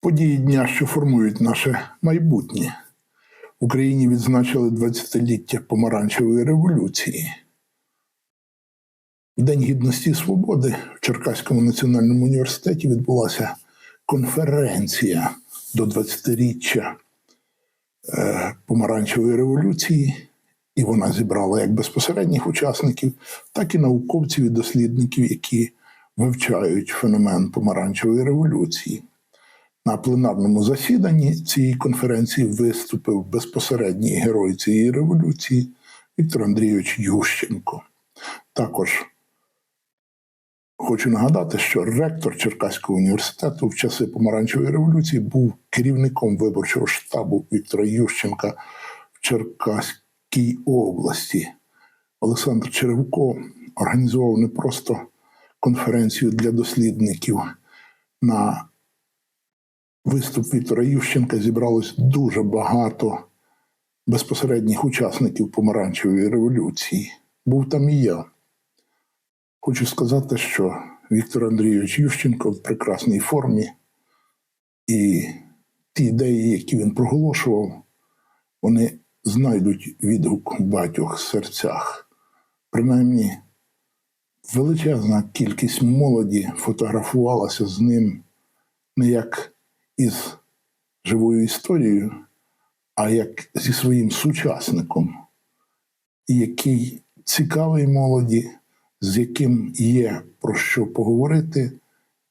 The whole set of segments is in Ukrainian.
Події дня, що формують наше майбутнє. В Україні відзначили 20-ліття помаранчевої революції. В День гідності і свободи в Черкаському національному університеті відбулася конференція до 20-річчя е, помаранчевої революції, і вона зібрала як безпосередніх учасників, так і науковців і дослідників, які вивчають феномен помаранчевої революції. На пленарному засіданні цієї конференції виступив безпосередній герой цієї революції Віктор Андрійович Ющенко. Також хочу нагадати, що ректор Черкаського університету в часи помаранчевої революції був керівником виборчого штабу Віктора Ющенка в Черкаській області. Олександр Черевко організував не просто конференцію для дослідників на виступ Віктора Ющенка зібралось дуже багато безпосередніх учасників помаранчевої революції. Був там і я. Хочу сказати, що Віктор Андрійович Ющенко в прекрасній формі, і ті ідеї, які він проголошував, вони знайдуть відгук в багатьох серцях. Принаймні, величезна кількість молоді фотографувалася з ним не як із живою історією, а як зі своїм сучасником, який цікавий молоді, з яким є про що поговорити,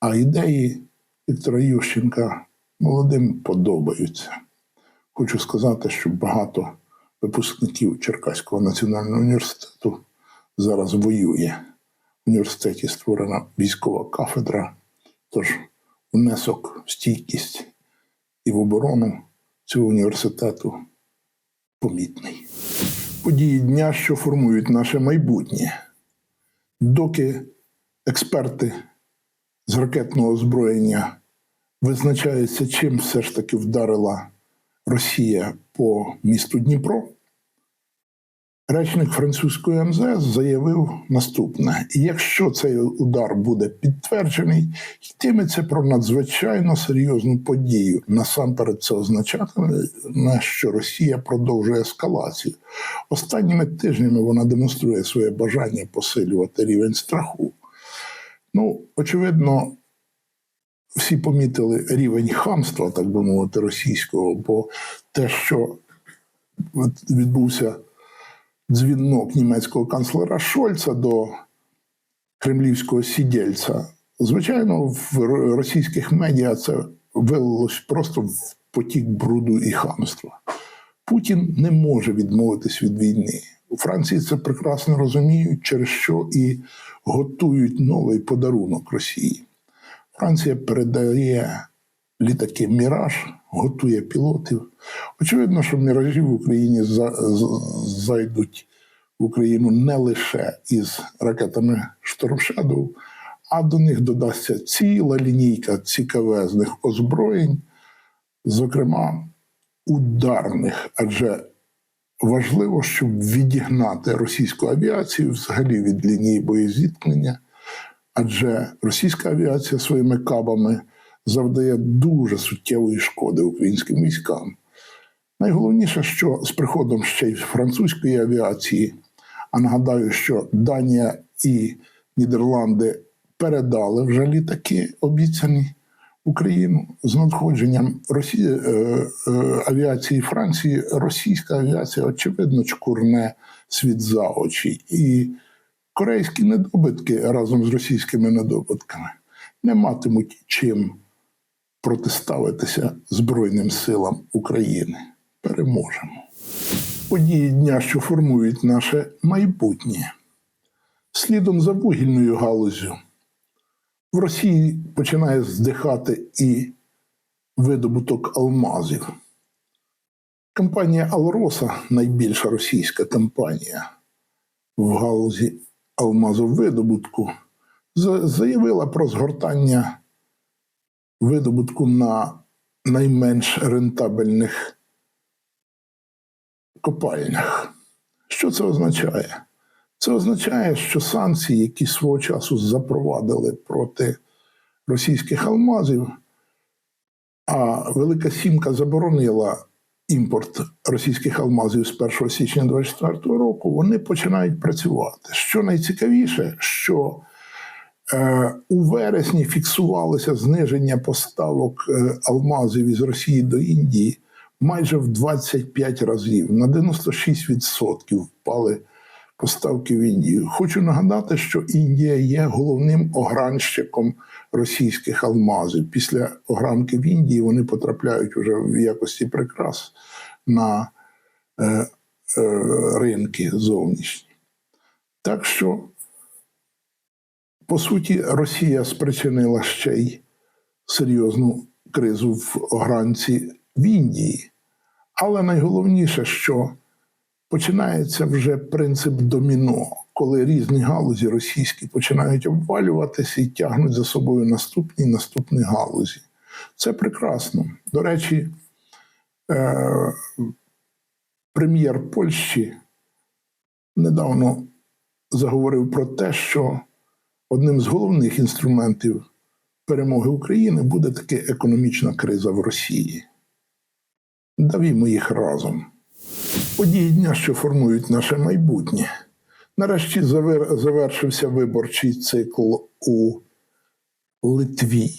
а ідеї Віктора Ющенка молодим подобаються. Хочу сказати, що багато випускників Черкаського національного університету зараз воює. В університеті створена військова кафедра, тож внесок в стійкість і в оборону цього університету помітний. Події дня, що формують наше майбутнє. Доки експерти з ракетного озброєння визначаються, чим все ж таки вдарила Росія по місту Дніпро, Речник французької МЗС заявив наступне: якщо цей удар буде підтверджений, йтиметься про надзвичайно серйозну подію. Насамперед, це означатиме, що Росія продовжує ескалацію. Останніми тижнями вона демонструє своє бажання посилювати рівень страху. Ну, очевидно, всі помітили рівень хамства, так би мовити, російського, бо те, що відбувся дзвінок німецького канцлера Шольца до кремлівського сідельця. Звичайно, в російських медіа це вилилось просто в потік бруду і хамства. Путін не може відмовитись від війни. У Франції це прекрасно розуміють, через що і готують новий подарунок Росії. Франція передає літаки Міраж, готує пілотів. Очевидно, що міражі в Україні зайдуть в Україну не лише із ракетами Shadow, а до них додасться ціла лінійка цікавезних озброєнь, зокрема ударних, адже важливо, щоб відігнати російську авіацію взагалі від лінії боєзіткнення, адже російська авіація своїми кабами завдає дуже суттєвої шкоди українським військам. Найголовніше, що з приходом ще й французької авіації, а нагадаю, що Данія і Нідерланди передали вже літаки, обіцяні Україну з надходженням Росії, е, е, авіації Франції, російська авіація, очевидно, чкурне світ за очі. І корейські недобитки разом з російськими недобитками не матимуть чим протиставитися Збройним силам України. Переможемо. Події дня, що формують наше майбутнє. Слідом за вугільною галузю в Росії починає здихати і видобуток алмазів. Компанія Алроса, найбільша російська компанія в галузі алмазовидобутку, заявила про згортання видобутку на найменш рентабельних копальнях. Що це означає? Це означає, що санкції, які свого часу запровадили проти російських алмазів, а Велика Сімка заборонила імпорт російських алмазів з 1 січня 2024 року, вони починають працювати. Що найцікавіше, що у вересні фіксувалося зниження поставок е, алмазів із Росії до Індії майже в 25 разів. На 96% впали поставки в Індію. Хочу нагадати, що Індія є головним огранщиком російських алмазів. Після огранки в Індії вони потрапляють уже в якості прикрас на е, е, ринки зовнішні. Так що, по суті, Росія спричинила ще й серйозну кризу в огранці в Індії. Але найголовніше, що починається вже принцип доміно, коли різні галузі російські починають обвалюватися і тягнуть за собою наступні і наступні галузі. Це прекрасно. До речі, е- прем'єр Польщі недавно заговорив про те, що одним з головних інструментів перемоги України буде таки економічна криза в Росії. Давімо їх разом. Події дня, що формують наше майбутнє. Нарешті завер- завершився виборчий цикл у Литві.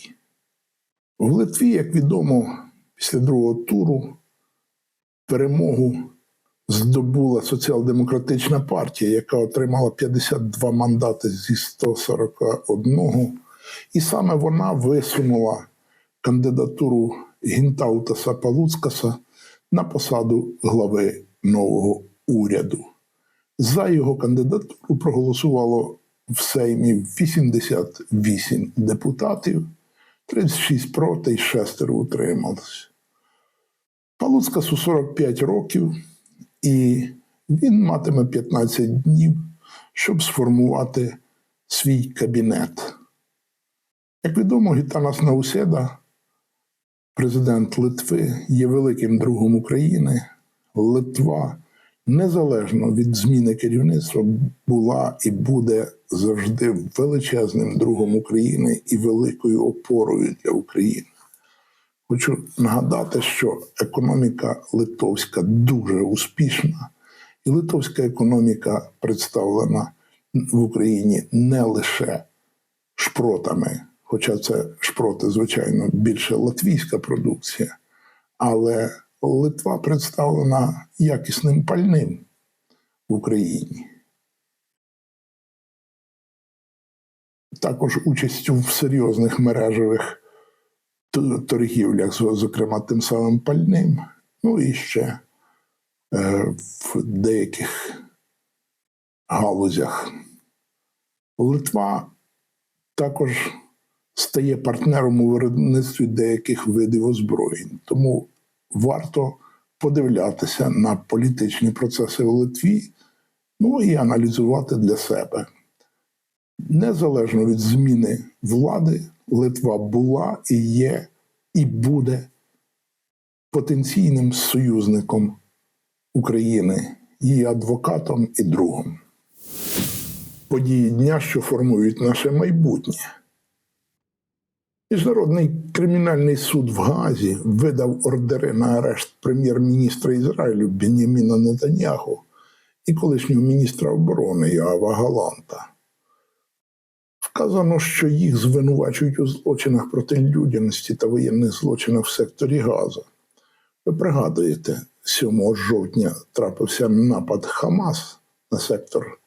В Литві, як відомо, після другого туру перемогу здобула соціал-демократична партія, яка отримала 52 мандати зі 141. І саме вона висунула кандидатуру Гінтаутаса Палуцкаса на посаду глави нового уряду. За його кандидатуру проголосувало в Сеймі 88 депутатів, 36 проти і 6 утрималось. Палуцкасу 45 років, і він матиме 15 днів, щоб сформувати свій кабінет. Як відомо, Гітанас Науседа, президент Литви, є великим другом України. Литва, незалежно від зміни керівництва, була і буде завжди величезним другом України і великою опорою для України. Хочу нагадати, що економіка литовська дуже успішна, і литовська економіка представлена в Україні не лише шпротами, хоча це шпроти, звичайно, більше латвійська продукція, але Литва представлена якісним пальним в Україні. Також участю в серйозних мережевих торгівлях, зокрема тим самим пальним, ну і ще е, в деяких галузях. Литва також стає партнером у виробництві деяких видів озброєнь. Тому варто подивлятися на політичні процеси в Литві, ну і аналізувати для себе. Незалежно від зміни влади, Литва була і є, і буде потенційним союзником України, її адвокатом і другом. Події дня, що формують наше майбутнє. Міжнародний кримінальний суд в Гаазі видав ордери на арешт прем'єр-міністра Ізраїлю Беняміна Нетаньяху і колишнього міністра оборони Йоава Галанта. Вказано, що їх звинувачують у злочинах проти людяності та воєнних злочинах в секторі Газа. Ви пригадуєте, 7 жовтня трапився напад Хамас на сектор,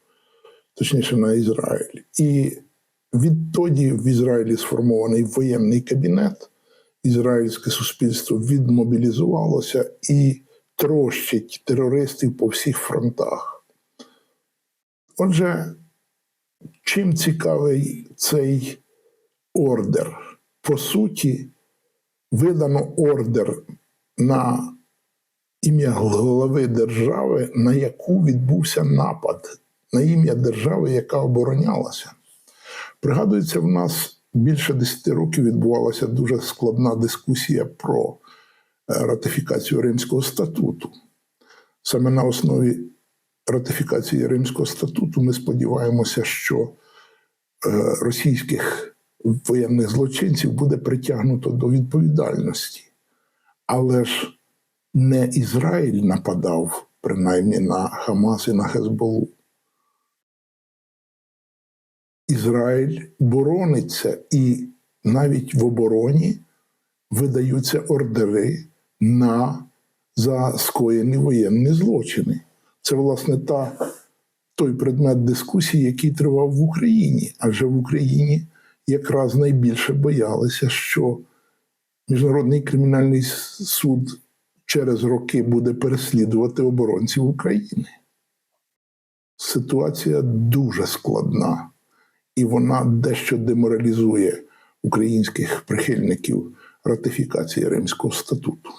точніше на Ізраїль. І відтоді в Ізраїлі сформований воєнний кабінет, ізраїльське суспільство відмобілізувалося і трощить терористів по всіх фронтах. Отже, чим цікавий цей ордер? По суті, видано ордер на ім'я голови держави, на яку відбувся напад, на ім'я держави, яка оборонялася. Пригадується, в нас більше 10 років відбувалася дуже складна дискусія про е, ратифікацію Римського статуту. Саме на основі ратифікації Римського статуту ми сподіваємося, що е, російських воєнних злочинців буде притягнуто до відповідальності. Але ж не Ізраїль нападав принаймні на Хамас і на Хезболу. Ізраїль борониться, і навіть в обороні видаються ордери на за скоєні воєнні злочини. Це, власне, та, той предмет дискусії, який тривав в Україні. Адже в Україні якраз найбільше боялися, що Міжнародний кримінальний суд через роки буде переслідувати оборонців України. Ситуація дуже складна, і вона дещо деморалізує українських прихильників ратифікації Римського статуту.